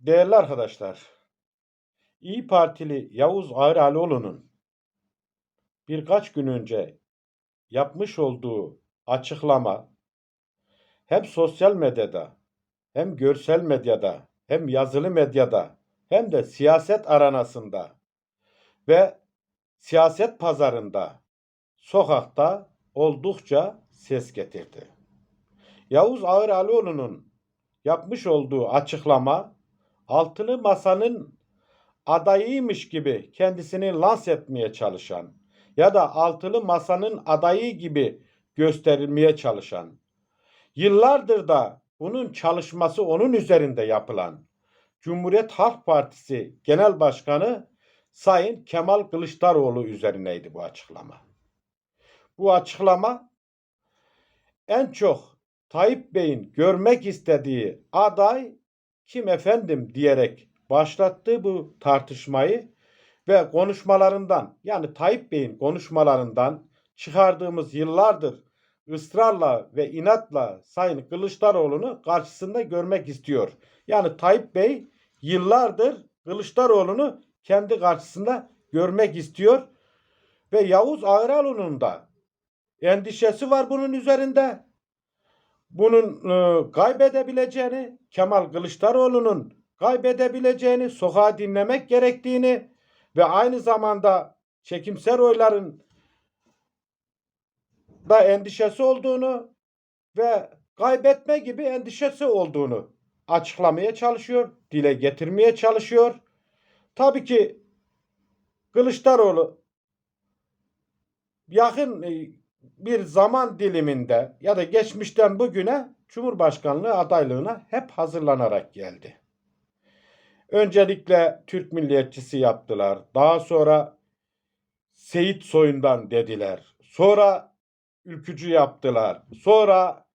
Değerli arkadaşlar, İyi Partili Yavuz Ağralioğlu'nun birkaç gün önce yapmış olduğu açıklama hem sosyal medyada hem görsel medyada hem yazılı medyada hem de siyaset aranasında ve siyaset pazarında sokakta oldukça ses getirdi. Yavuz Ağralioğlu'nun yapmış olduğu açıklama altılı masanın adayıymış gibi kendisini lanse etmeye çalışan ya da altılı masanın adayı gibi gösterilmeye çalışan yıllardır da bunun çalışması onun üzerinde yapılan Cumhuriyet Halk Partisi Genel Başkanı Sayın Kemal Kılıçdaroğlu üzerineydi bu açıklama. Bu açıklama en çok Tayyip Bey'in görmek istediği aday kim efendim diyerek başlattığı bu tartışmayı ve konuşmalarından yani Tayyip Bey'in konuşmalarından çıkardığımız yıllardır ısrarla ve inatla Sayın Kılıçdaroğlu'nu karşısında görmek istiyor. Yani Tayyip Bey yıllardır Kılıçdaroğlu'nu kendi karşısında görmek istiyor ve Yavuz Ağraloğlu'nun da endişesi var bunun üzerinde. Bunun e, kaybedebileceğini, Kemal Kılıçdaroğlu'nun kaybedebileceğini, sokağa dinlemek gerektiğini ve aynı zamanda çekimser oyların da endişesi olduğunu ve kaybetme gibi endişesi olduğunu açıklamaya çalışıyor, dile getirmeye çalışıyor. Tabii ki Kılıçdaroğlu yakın e, bir zaman diliminde ya da geçmişten bugüne Cumhurbaşkanlığı adaylığına hep hazırlanarak geldi. Öncelikle Türk milliyetçisi yaptılar. Daha sonra Seyit soyundan dediler. Sonra ülkücü yaptılar. Sonra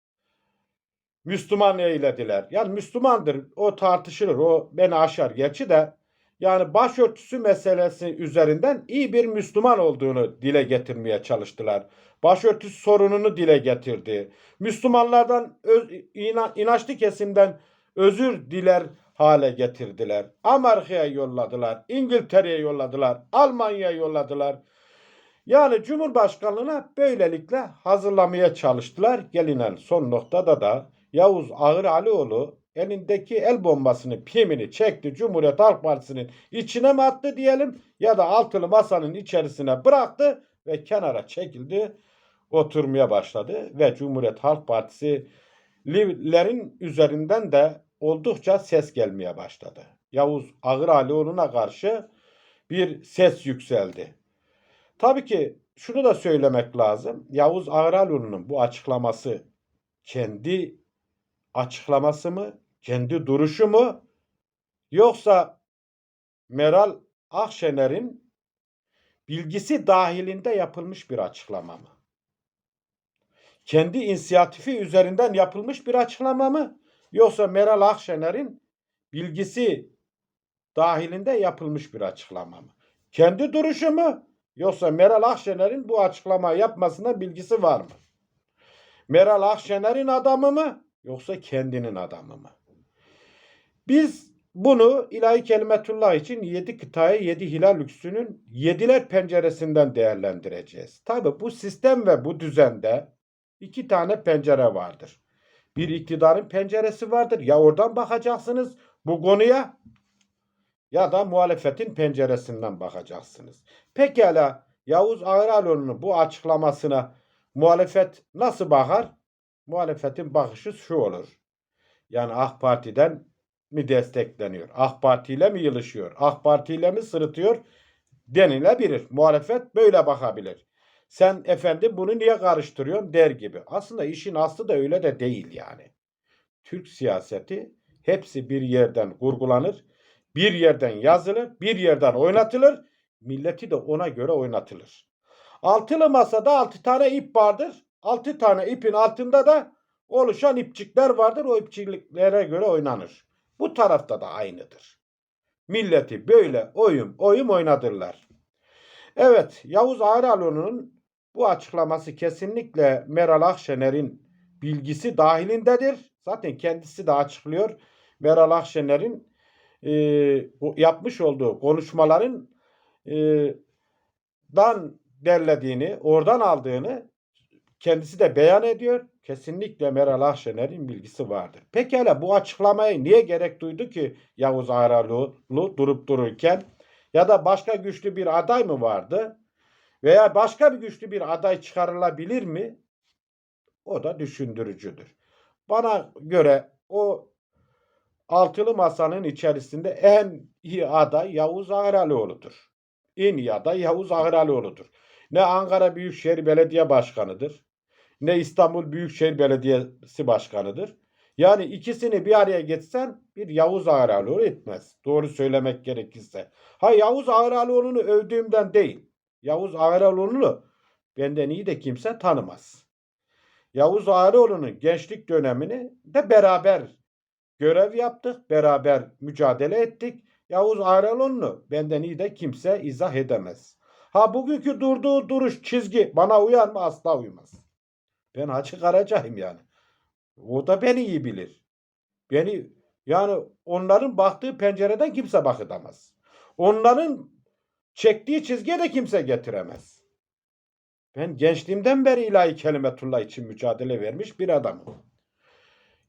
Müslüman eylediler. Yani Müslümandır. O tartışılır. O beni aşar. Gerçi de yani başörtüsü meselesi üzerinden iyi bir Müslüman olduğunu dile getirmeye çalıştılar. Başörtüsü sorununu dile getirdi. Müslümanlardan öz, inançlı kesimden özür diler hale getirdiler. Amerika'ya yolladılar, İngiltere'ye yolladılar, Almanya'ya yolladılar. Yani Cumhurbaşkanlığına böylelikle hazırlamaya çalıştılar. Gelinen son noktada da Yavuz Ağır Alioğlu elindeki el bombasını, pimini çekti. Cumhuriyet Halk Partisi'nin içine mi attı diyelim ya da altılı masanın içerisine bıraktı ve kenara çekildi. Oturmaya başladı ve Cumhuriyet Halk Partisi'lerin üzerinden de oldukça ses gelmeye başladı. Yavuz Ağır karşı bir ses yükseldi. Tabii ki şunu da söylemek lazım. Yavuz Ağır bu açıklaması kendi açıklaması mı? Kendi duruşu mu? Yoksa Meral Akşener'in bilgisi dahilinde yapılmış bir açıklama mı? Kendi inisiyatifi üzerinden yapılmış bir açıklama mı? Yoksa Meral Akşener'in bilgisi dahilinde yapılmış bir açıklama mı? Kendi duruşu mu? Yoksa Meral Akşener'in bu açıklamayı yapmasına bilgisi var mı? Meral Akşener'in adamı mı? Yoksa kendinin adamı mı? Biz bunu ilahi kelimetullah için yedi kıtaya yedi hilal lüksünün yediler penceresinden değerlendireceğiz. Tabi bu sistem ve bu düzende iki tane pencere vardır. Bir iktidarın penceresi vardır. Ya oradan bakacaksınız bu konuya ya da muhalefetin penceresinden bakacaksınız. Pekala Yavuz Ağraloğlu'nun bu açıklamasına muhalefet nasıl bakar? Muhalefetin bakışı şu olur. Yani AK Parti'den mi destekleniyor? AK Parti ile mi yılışıyor? AK Parti ile mi sırıtıyor? Denilebilir. Muhalefet böyle bakabilir. Sen efendim bunu niye karıştırıyorsun der gibi. Aslında işin aslı da öyle de değil yani. Türk siyaseti hepsi bir yerden kurgulanır, bir yerden yazılır, bir yerden oynatılır. Milleti de ona göre oynatılır. Altılı masada altı tane ip vardır. Altı tane ipin altında da oluşan ipçikler vardır. O ipçiklere göre oynanır. Bu tarafta da aynıdır. Milleti böyle oyun oyun oynadırlar. Evet Yavuz Ağraloğlu'nun bu açıklaması kesinlikle Meral Akşener'in bilgisi dahilindedir. Zaten kendisi de açıklıyor. Meral Akşener'in e, yapmış olduğu konuşmaların e, dan derlediğini, oradan aldığını kendisi de beyan ediyor. Kesinlikle Meral Akşener'in bilgisi vardır. Pekala bu açıklamayı niye gerek duydu ki Yavuz Ağralıoğlu durup dururken? Ya da başka güçlü bir aday mı vardı? Veya başka bir güçlü bir aday çıkarılabilir mi? O da düşündürücüdür. Bana göre o altılı masanın içerisinde en iyi aday Yavuz Ağralıoğlu'dur. En iyi aday Yavuz Ağralıoğlu'dur. Ne Ankara Büyükşehir Belediye Başkanı'dır, ne İstanbul Büyükşehir Belediyesi Başkanı'dır. Yani ikisini bir araya geçsen bir Yavuz Ağralıoğlu etmez. Doğru söylemek gerekirse. Ha Yavuz Ağralıoğlu'nu övdüğümden değil. Yavuz Ağralıoğlu'nu benden iyi de kimse tanımaz. Yavuz Ağralıoğlu'nun gençlik dönemini de beraber görev yaptık, beraber mücadele ettik. Yavuz Ağralıoğlu'nu benden iyi de kimse izah edemez. Ha bugünkü durduğu duruş çizgi bana uyar mı? Asla uymaz. Ben açık aracayım yani. O da beni iyi bilir. Beni yani onların baktığı pencereden kimse bakıtamaz. Onların çektiği çizgiye de kimse getiremez. Ben gençliğimden beri ilahi kelimetullah için mücadele vermiş bir adamım.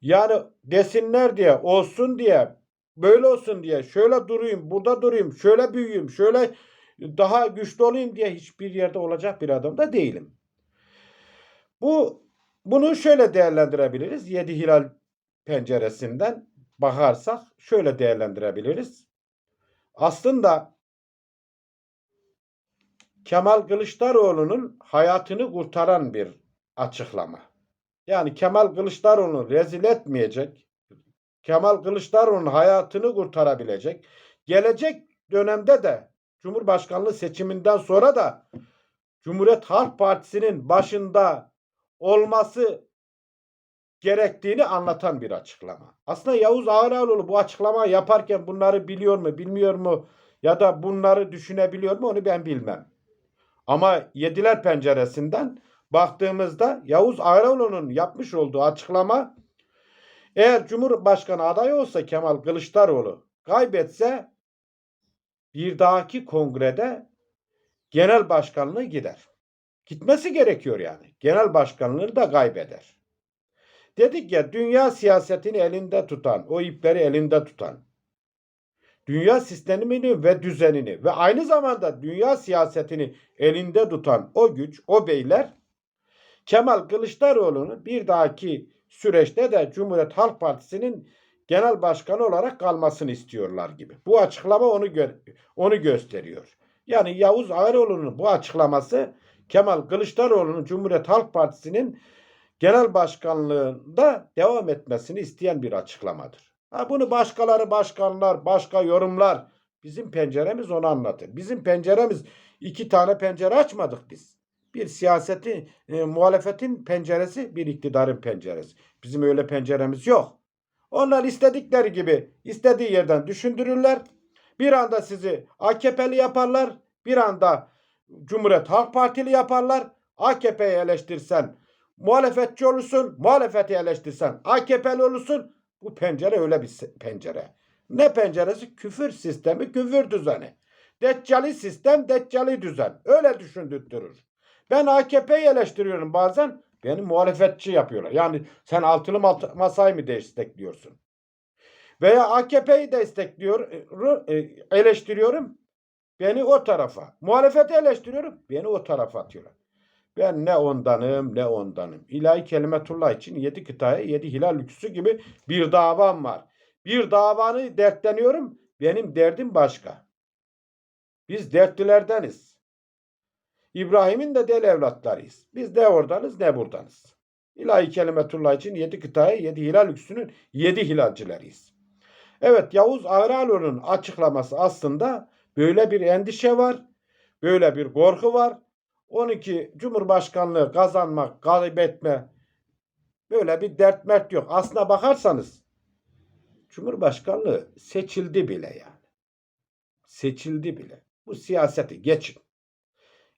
Yani desinler diye, olsun diye, böyle olsun diye, şöyle durayım, burada durayım, şöyle büyüyeyim, şöyle daha güçlü olayım diye hiçbir yerde olacak bir adam da değilim. Bu bunu şöyle değerlendirebiliriz. Yedi hilal penceresinden bakarsak şöyle değerlendirebiliriz. Aslında Kemal Kılıçdaroğlu'nun hayatını kurtaran bir açıklama. Yani Kemal Kılıçdaroğlu'nu rezil etmeyecek, Kemal Kılıçdaroğlu'nun hayatını kurtarabilecek, gelecek dönemde de Cumhurbaşkanlığı seçiminden sonra da Cumhuriyet Halk Partisi'nin başında olması gerektiğini anlatan bir açıklama. Aslında Yavuz Ağraoğlu bu açıklama yaparken bunları biliyor mu, bilmiyor mu ya da bunları düşünebiliyor mu onu ben bilmem. Ama Yediler penceresinden baktığımızda Yavuz Ağraoğlu'nun yapmış olduğu açıklama eğer Cumhurbaşkanı adayı olsa Kemal Kılıçdaroğlu kaybetse bir dahaki kongrede genel başkanlığı gider. Gitmesi gerekiyor yani. Genel başkanlığını da kaybeder. Dedik ya dünya siyasetini elinde tutan, o ipleri elinde tutan, dünya sistemini ve düzenini ve aynı zamanda dünya siyasetini elinde tutan o güç, o beyler Kemal Kılıçdaroğlu'nu bir dahaki süreçte de Cumhuriyet Halk Partisi'nin genel başkanı olarak kalmasını istiyorlar gibi. Bu açıklama onu gö- onu gösteriyor. Yani Yavuz Ağaroğlu'nun bu açıklaması Kemal Kılıçdaroğlu'nun Cumhuriyet Halk Partisi'nin genel başkanlığında devam etmesini isteyen bir açıklamadır. Ha bunu başkaları başkanlar, başka yorumlar bizim penceremiz onu anlatır. Bizim penceremiz iki tane pencere açmadık biz. Bir siyaseti, e, muhalefetin penceresi, bir iktidarın penceresi. Bizim öyle penceremiz yok. Onlar istedikleri gibi istediği yerden düşündürürler. Bir anda sizi AKP'li yaparlar. Bir anda Cumhuriyet Halk Partili yaparlar. AKP'yi eleştirsen muhalefetçi olursun. Muhalefeti eleştirsen AKP'li olursun. Bu pencere öyle bir pencere. Ne penceresi? Küfür sistemi, küfür düzeni. Deccali sistem, deccali düzen. Öyle düşündürtürür. Ben AKP'yi eleştiriyorum bazen. Beni muhalefetçi yapıyorlar. Yani sen altılı masayı mı destekliyorsun? Veya AKP'yi destekliyor, e, eleştiriyorum. Beni o tarafa. Muhalefeti eleştiriyorum. Beni o tarafa atıyorlar. Ben ne ondanım ne ondanım. İlahi kelimetullah için yedi kıtaya yedi hilal lüksü gibi bir davam var. Bir davanı dertleniyorum. Benim derdim başka. Biz dertlilerdeniz. İbrahim'in de del evlatlarıyız. Biz ne oradanız ne buradanız. İlahi kelimetullah için yedi kıtaya yedi hilal lüksünün yedi hilalcileriyiz. Evet Yavuz Ağralıoğlu'nun açıklaması aslında böyle bir endişe var. Böyle bir korku var. 12 Cumhurbaşkanlığı kazanmak, kaybetme böyle bir dert mert yok. Aslına bakarsanız Cumhurbaşkanlığı seçildi bile yani. Seçildi bile. Bu siyaseti geçin.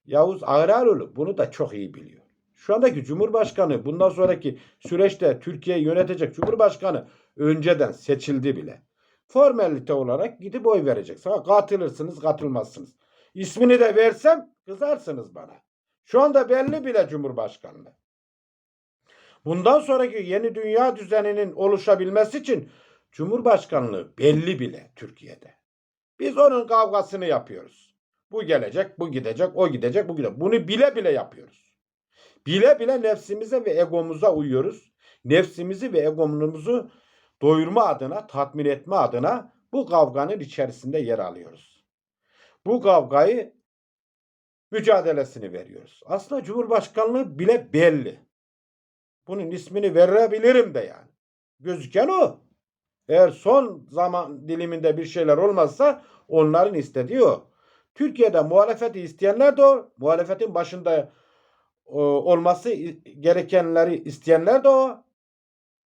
Yavuz Ağraroğlu bunu da çok iyi biliyor. Şu andaki Cumhurbaşkanı bundan sonraki süreçte Türkiye'yi yönetecek Cumhurbaşkanı önceden seçildi bile. Formalite olarak gidip oy vereceksiniz. Ha, katılırsınız, katılmazsınız. İsmini de versem kızarsınız bana. Şu anda belli bile Cumhurbaşkanlığı. Bundan sonraki yeni dünya düzeninin oluşabilmesi için Cumhurbaşkanlığı belli bile Türkiye'de. Biz onun kavgasını yapıyoruz. Bu gelecek, bu gidecek, o gidecek, bu gidecek. Bunu bile bile yapıyoruz. Bile bile nefsimize ve egomuza uyuyoruz. Nefsimizi ve egomuzu doyurma adına, tatmin etme adına bu kavganın içerisinde yer alıyoruz. Bu kavgayı mücadelesini veriyoruz. Aslında Cumhurbaşkanlığı bile belli. Bunun ismini verebilirim de yani. Gözüken o. Eğer son zaman diliminde bir şeyler olmazsa onların istediği o. Türkiye'de muhalefeti isteyenler de o. Muhalefetin başında o, olması gerekenleri isteyenler de o.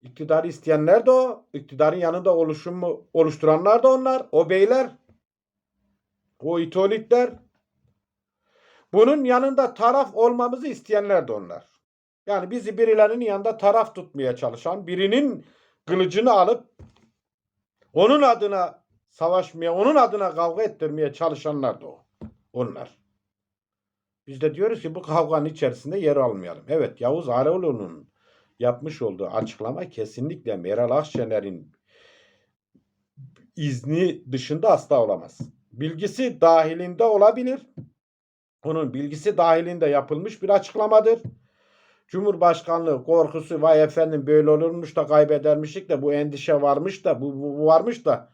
İktidarı isteyenler de o. İktidarın yanında oluşumu oluşturanlar da onlar. O beyler. O itolitler. Bunun yanında taraf olmamızı isteyenler de onlar. Yani bizi birilerinin yanında taraf tutmaya çalışan, birinin kılıcını alıp onun adına savaşmaya, onun adına kavga ettirmeye çalışanlar da o. Onlar. Biz de diyoruz ki bu kavganın içerisinde yer almayalım. Evet Yavuz Ağaoğlu'nun yapmış olduğu açıklama kesinlikle Meral Akşener'in izni dışında asla olamaz. Bilgisi dahilinde olabilir. Onun bilgisi dahilinde yapılmış bir açıklamadır. Cumhurbaşkanlığı korkusu vay efendim böyle olurmuş da kaybedermişik de bu endişe varmış da bu, bu varmış da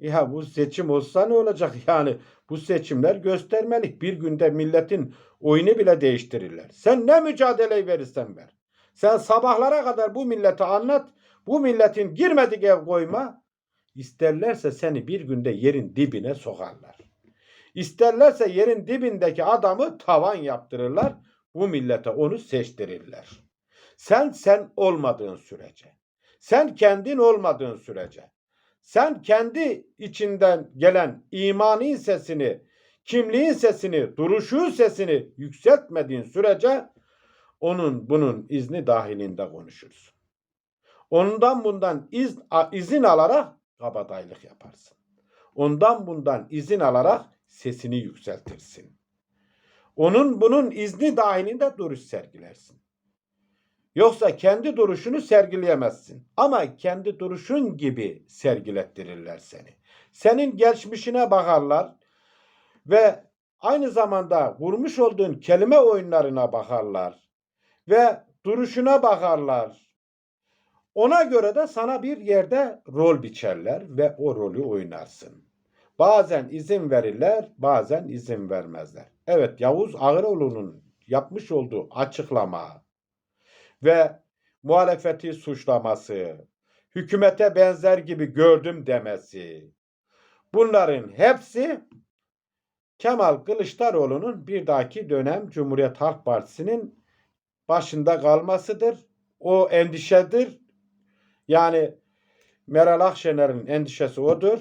ya bu seçim olsa ne olacak yani bu seçimler göstermelik bir günde milletin oyunu bile değiştirirler. Sen ne mücadeleyi verirsen ver. Sen sabahlara kadar bu millete anlat bu milletin girmedik ev koyma isterlerse seni bir günde yerin dibine sokarlar. İsterlerse yerin dibindeki adamı tavan yaptırırlar bu millete onu seçtirirler. Sen sen olmadığın sürece, sen kendin olmadığın sürece, sen kendi içinden gelen imanın sesini, kimliğin sesini, duruşun sesini yükseltmediğin sürece onun bunun izni dahilinde konuşursun. Ondan bundan iz, izin alarak kabadayılık yaparsın. Ondan bundan izin alarak sesini yükseltirsin. Onun bunun izni dahilinde duruş sergilersin. Yoksa kendi duruşunu sergileyemezsin. Ama kendi duruşun gibi sergilettirirler seni. Senin geçmişine bakarlar ve aynı zamanda vurmuş olduğun kelime oyunlarına bakarlar ve duruşuna bakarlar. Ona göre de sana bir yerde rol biçerler ve o rolü oynarsın. Bazen izin verirler, bazen izin vermezler. Evet Yavuz Ağıroğlu'nun yapmış olduğu açıklama ve muhalefeti suçlaması, hükümete benzer gibi gördüm demesi. Bunların hepsi Kemal Kılıçdaroğlu'nun bir dahaki dönem Cumhuriyet Halk Partisi'nin başında kalmasıdır. O endişedir. Yani Meral Akşener'in endişesi odur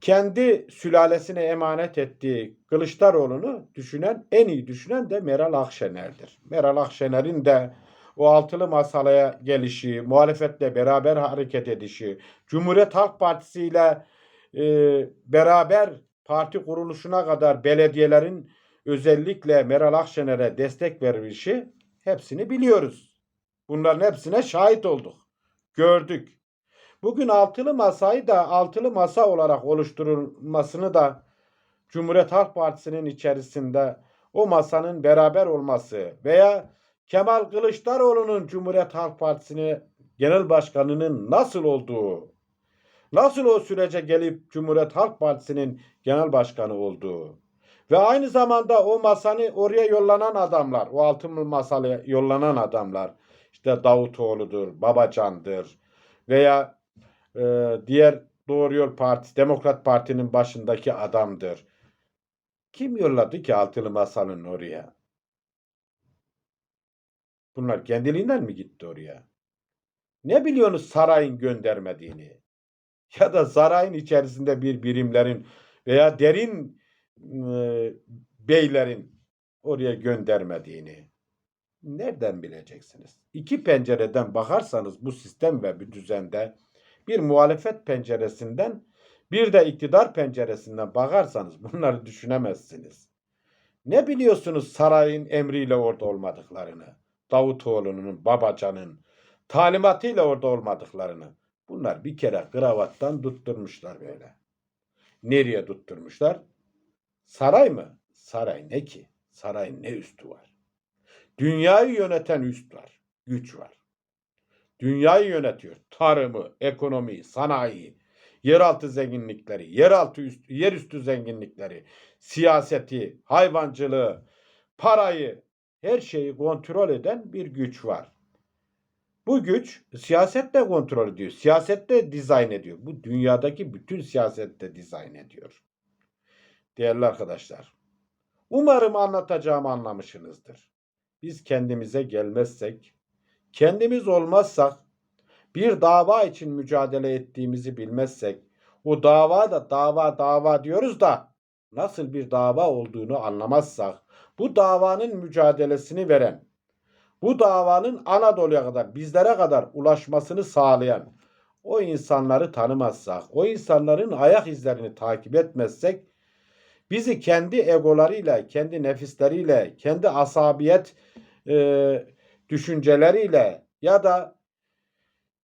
kendi sülalesine emanet ettiği Kılıçdaroğlu'nu düşünen, en iyi düşünen de Meral Akşener'dir. Meral Akşener'in de o altılı masalaya gelişi, muhalefetle beraber hareket edişi, Cumhuriyet Halk Partisi ile e, beraber parti kuruluşuna kadar belediyelerin özellikle Meral Akşener'e destek verişi hepsini biliyoruz. Bunların hepsine şahit olduk, gördük. Bugün altılı masayı da altılı masa olarak oluşturulmasını da Cumhuriyet Halk Partisi'nin içerisinde o masanın beraber olması veya Kemal Kılıçdaroğlu'nun Cumhuriyet Halk Partisi'ni genel başkanının nasıl olduğu, nasıl o sürece gelip Cumhuriyet Halk Partisi'nin genel başkanı olduğu ve aynı zamanda o masanı oraya yollanan adamlar, o altılı masaya yollanan adamlar, işte Davutoğlu'dur, Babacan'dır veya e, diğer Doğru Yol Partisi, Demokrat Parti'nin başındaki adamdır. Kim yolladı ki altılı masanın oraya? Bunlar kendiliğinden mi gitti oraya? Ne biliyorsunuz sarayın göndermediğini? Ya da sarayın içerisinde bir birimlerin veya derin e, beylerin oraya göndermediğini? Nereden bileceksiniz? İki pencereden bakarsanız bu sistem ve bir düzende bir muhalefet penceresinden bir de iktidar penceresinden bakarsanız bunları düşünemezsiniz. Ne biliyorsunuz sarayın emriyle orada olmadıklarını? Davutoğlu'nun, Babacan'ın talimatıyla orada olmadıklarını. Bunlar bir kere kravattan tutturmuşlar böyle. Nereye tutturmuşlar? Saray mı? Saray ne ki? Sarayın ne üstü var? Dünyayı yöneten üst var. Güç var. Dünyayı yönetiyor. Tarımı, ekonomiyi, sanayiyi, yeraltı zenginlikleri, yeraltı üst, yerüstü zenginlikleri, siyaseti, hayvancılığı, parayı, her şeyi kontrol eden bir güç var. Bu güç siyasette kontrol ediyor. Siyasette dizayn ediyor. Bu dünyadaki bütün siyasette dizayn ediyor. Değerli arkadaşlar, umarım anlatacağımı anlamışsınızdır. Biz kendimize gelmezsek, kendimiz olmazsak, bir dava için mücadele ettiğimizi bilmezsek, o dava da dava dava diyoruz da nasıl bir dava olduğunu anlamazsak, bu davanın mücadelesini veren, bu davanın Anadolu'ya kadar, bizlere kadar ulaşmasını sağlayan o insanları tanımazsak, o insanların ayak izlerini takip etmezsek, bizi kendi egolarıyla, kendi nefisleriyle, kendi asabiyet e, düşünceleriyle ya da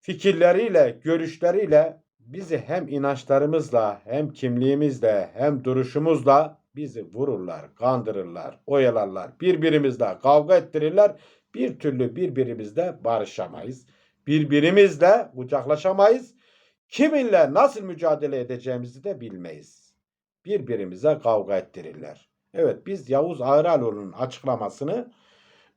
fikirleriyle, görüşleriyle bizi hem inançlarımızla, hem kimliğimizle, hem duruşumuzla bizi vururlar, kandırırlar, oyalarlar, birbirimizle kavga ettirirler. Bir türlü birbirimizle barışamayız. Birbirimizle kucaklaşamayız. Kiminle nasıl mücadele edeceğimizi de bilmeyiz. Birbirimize kavga ettirirler. Evet biz Yavuz Ağraloğlu'nun açıklamasını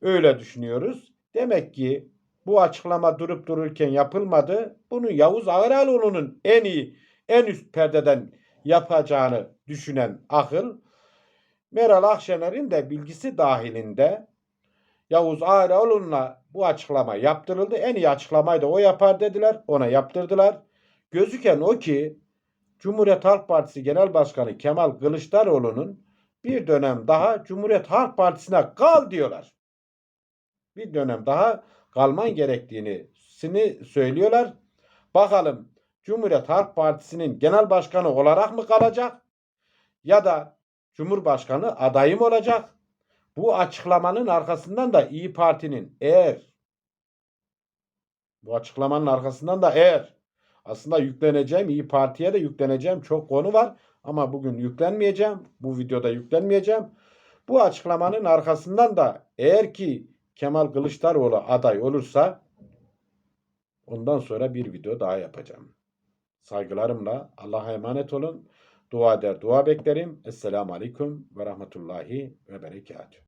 öyle düşünüyoruz. Demek ki bu açıklama durup dururken yapılmadı. Bunu Yavuz Ağraloğlu'nun en iyi, en üst perdeden yapacağını düşünen akıl Meral Akşener'in de bilgisi dahilinde Yavuz Ağraloğlu'na bu açıklama yaptırıldı. En iyi açıklamayı da o yapar dediler. Ona yaptırdılar. Gözüken o ki Cumhuriyet Halk Partisi Genel Başkanı Kemal Kılıçdaroğlu'nun bir dönem daha Cumhuriyet Halk Partisi'ne kal diyorlar. Bir dönem daha kalman gerektiğini söylüyorlar. Bakalım Cumhuriyet Halk Partisi'nin genel başkanı olarak mı kalacak? Ya da Cumhurbaşkanı adayı mı olacak? Bu açıklamanın arkasından da İyi Parti'nin eğer bu açıklamanın arkasından da eğer aslında yükleneceğim İyi Parti'ye de yükleneceğim çok konu var ama bugün yüklenmeyeceğim. Bu videoda yüklenmeyeceğim. Bu açıklamanın arkasından da eğer ki Kemal Kılıçdaroğlu aday olursa ondan sonra bir video daha yapacağım. Saygılarımla Allah'a emanet olun. Dua eder, dua beklerim. Esselamu Aleyküm ve Rahmetullahi ve Berekatuhu.